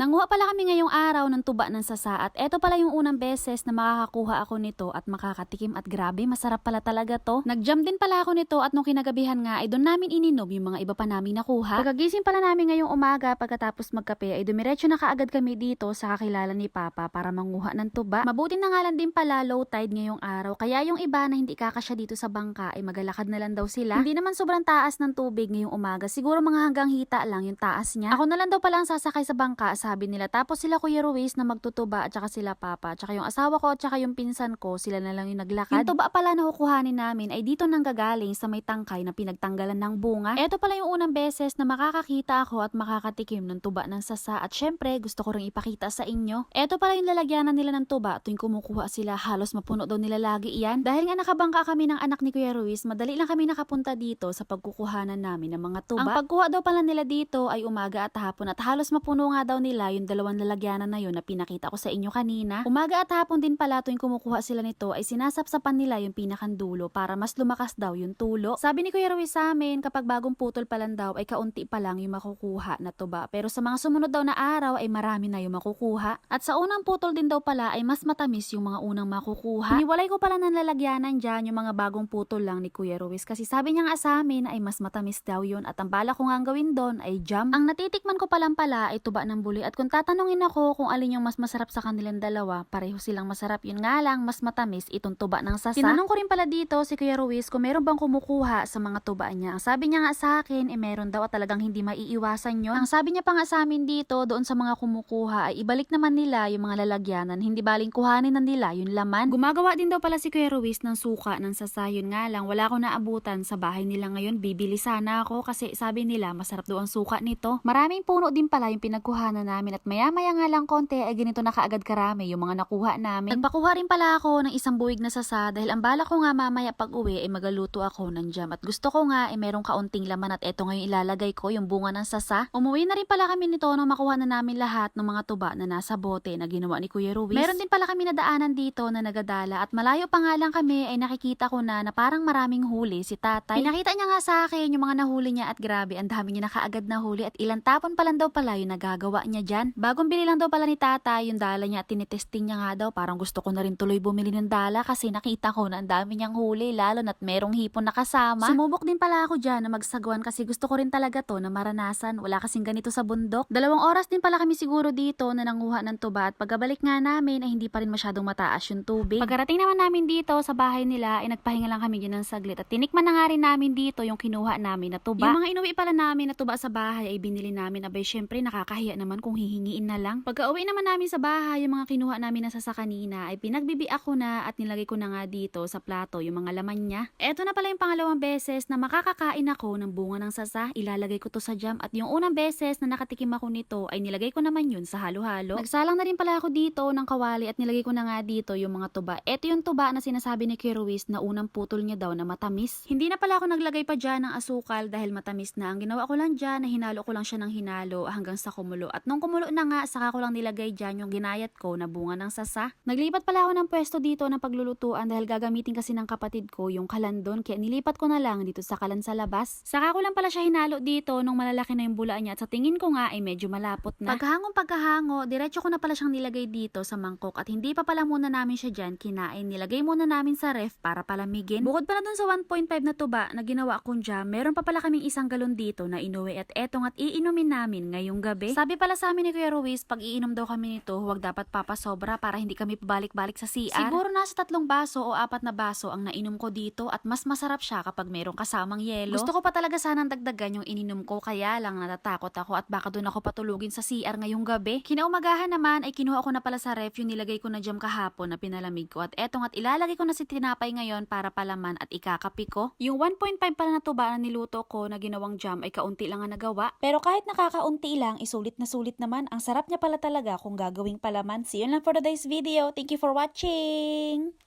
Nanguha pala kami ngayong araw ng tuba ng sasa at eto pala yung unang beses na makakakuha ako nito at makakatikim at grabe masarap pala talaga to. Nag-jam din pala ako nito at nung kinagabihan nga ay doon namin ininom yung mga iba pa namin nakuha. Pagkagising pala namin ngayong umaga pagkatapos magkape ay dumiretso na kaagad kami dito sa kakilala ni Papa para manguha ng tuba. Mabuti na nga lang din pala low tide ngayong araw kaya yung iba na hindi kakasya dito sa bangka ay magalakad na lang daw sila. Hindi naman sobrang taas ng tubig ngayong umaga siguro mga hanggang hita lang yung taas niya. Ako na lang daw pala ang sasakay sa bangka sabi nila. Tapos sila Kuya Ruiz na magtutuba at saka sila Papa. At saka yung asawa ko at saka yung pinsan ko, sila na lang yung naglakad. Yung tuba pala na kukuhanin namin ay dito nang gagaling sa may tangkay na pinagtanggalan ng bunga. Eto pala yung unang beses na makakakita ako at makakatikim ng tuba ng sasa. At syempre, gusto ko rin ipakita sa inyo. Eto pala yung lalagyanan nila ng tuba tuwing kumukuha sila. Halos mapuno daw nila lagi iyan. Dahil nga nakabangka kami ng anak ni Kuya Ruiz, madali lang kami nakapunta dito sa pagkukuhanan namin ng mga tuba. Ang pagkuha daw pala nila dito ay umaga at hapon at halos mapuno nga daw nila yung dalawang lalagyanan na yun na pinakita ko sa inyo kanina. Umaga at hapon din pala tuwing kumukuha sila nito ay sinasapsapan nila yung pinakandulo para mas lumakas daw yung tulo. Sabi ni Kuya Ruiz sa amin, kapag bagong putol pa lang daw ay kaunti pa lang yung makukuha na tuba. Pero sa mga sumunod daw na araw ay marami na yung makukuha. At sa unang putol din daw pala ay mas matamis yung mga unang makukuha. Hiniwalay ko pala ng lalagyanan dyan yung mga bagong putol lang ni Kuya Ruiz kasi sabi niya nga sa amin ay mas matamis daw yun at ang bala ko nga gawin doon ay jam. Ang natitikman ko palang pala ay tuba ng buli at kung tatanungin ako kung alin yung mas masarap sa kanilang dalawa, pareho silang masarap yun nga lang mas matamis itong tuba ng sasa. Tinanong ko rin pala dito si Kuya Ruiz kung meron bang kumukuha sa mga tuba niya. Ang sabi niya nga sa akin eh meron daw at talagang hindi maiiwasan yun. Ang sabi niya pa nga sa amin dito doon sa mga kumukuha ay ibalik naman nila yung mga lalagyanan, hindi baling kuhanin na nila yung laman. Gumagawa din daw pala si Kuya Ruiz ng suka ng sasa yun nga lang wala ko naabutan sa bahay nila ngayon bibili sana ako kasi sabi nila masarap daw ang suka nito. Maraming puno din pala yung pinagkuhanan namin at maya maya nga lang konti ay ganito na kaagad karami yung mga nakuha namin. Nagpakuha rin pala ako ng isang buwig na sasa dahil ang bala ko nga mamaya pag uwi ay magaluto ako ng jam at gusto ko nga ay merong kaunting laman at eto ngayon ilalagay ko yung bunga ng sasa. Umuwi na rin pala kami nito nung makuha na namin lahat ng mga tuba na nasa bote na ginawa ni Kuya Ruiz. Meron din pala kami nadaanan dito na nagadala at malayo pa nga lang kami ay nakikita ko na na parang maraming huli si tatay. Pinakita niya nga sa akin yung mga nahuli niya at grabe ang dami niya nakaagad na huli at ilang tapon pa lang daw pala yung nagagawa niya dyan. Bagong bili lang daw pala ni tatay yung dala niya at tinitesting niya nga daw parang gusto ko na rin tuloy bumili ng dala kasi nakita ko na ang dami niyang huli lalo na't merong hipon na kasama. Sumubok din pala ako dyan na magsagwan kasi gusto ko rin talaga to na maranasan. Wala kasing ganito sa bundok. Dalawang oras din pala kami siguro dito na nanguha ng tuba at pagkabalik nga namin ay hindi pa rin masyadong mataas yung tubig. Pagkarating naman namin dito sa bahay nila ay nagpahinga lang kami dyan ng saglit at tinikman na nga rin namin dito yung kinuha namin na tuba. Yung mga inuwi pala namin na tuba sa bahay ay binili namin abay syempre nakakahiya naman kung hihingiin na lang. Pagka uwi naman namin sa bahay yung mga kinuha namin na sasa kanina ay pinagbibi ako na at nilagay ko na nga dito sa plato yung mga laman niya. Eto na pala yung pangalawang beses na makakakain ako ng bunga ng sasa. Ilalagay ko to sa jam at yung unang beses na nakatikim ako nito ay nilagay ko naman yun sa halo-halo. Nagsalang na rin pala ako dito ng kawali at nilagay ko na nga dito yung mga tuba. Eto yung tuba na sinasabi ni Kuya Ruiz na unang putol niya daw na matamis. Hindi na pala ako naglagay pa dyan ng asukal dahil matamis na. Ang ginawa ko lang dyan na hinalo ko lang siya ng hinalo hanggang sa kumulo. At nung kumulo na nga, saka ko lang nilagay dyan yung ginayat ko na bunga ng sasa. Naglipat pala ako ng pwesto dito ng paglulutuan dahil gagamitin kasi ng kapatid ko yung kalandon kaya nilipat ko na lang dito sa kalan sa labas. Saka ko lang pala siya hinalo dito nung malalaki na yung bulaan niya at sa tingin ko nga ay medyo malapot na. Paghangong pagkahango, diretso ko na pala siyang nilagay dito sa mangkok at hindi pa pala muna namin siya dyan kinain. Nilagay muna namin sa ref para palamigin. Bukod pala dun sa 1.5 na tuba na ginawa kong jam, meron pa pala kaming isang galon dito na inuwi at etong at iinumin namin ngayong gabi. Sabi pala sa amin ni Kuya Ruiz, pag iinom daw kami nito, huwag dapat papasobra para hindi kami pabalik-balik sa CR. Siguro nasa tatlong baso o apat na baso ang nainom ko dito at mas masarap siya kapag merong kasamang yelo. Gusto ko pa talaga sanang dagdagan yung ininom ko kaya lang natatakot ako at baka doon ako patulugin sa CR ngayong gabi. Kinaumagahan naman ay kinuha ko na pala sa ref yung nilagay ko na jam kahapon na pinalamig ko at etong at ilalagay ko na si tinapay ngayon para palaman at ikakapi ko. Yung 1.5 pala na tuba na niluto ko na ginawang jam ay kaunti lang ang nagawa. Pero kahit nakakaunti lang, isulit na sulit naman. Ang sarap niya pala talaga kung gagawing palaman. See you lang for today's video. Thank you for watching!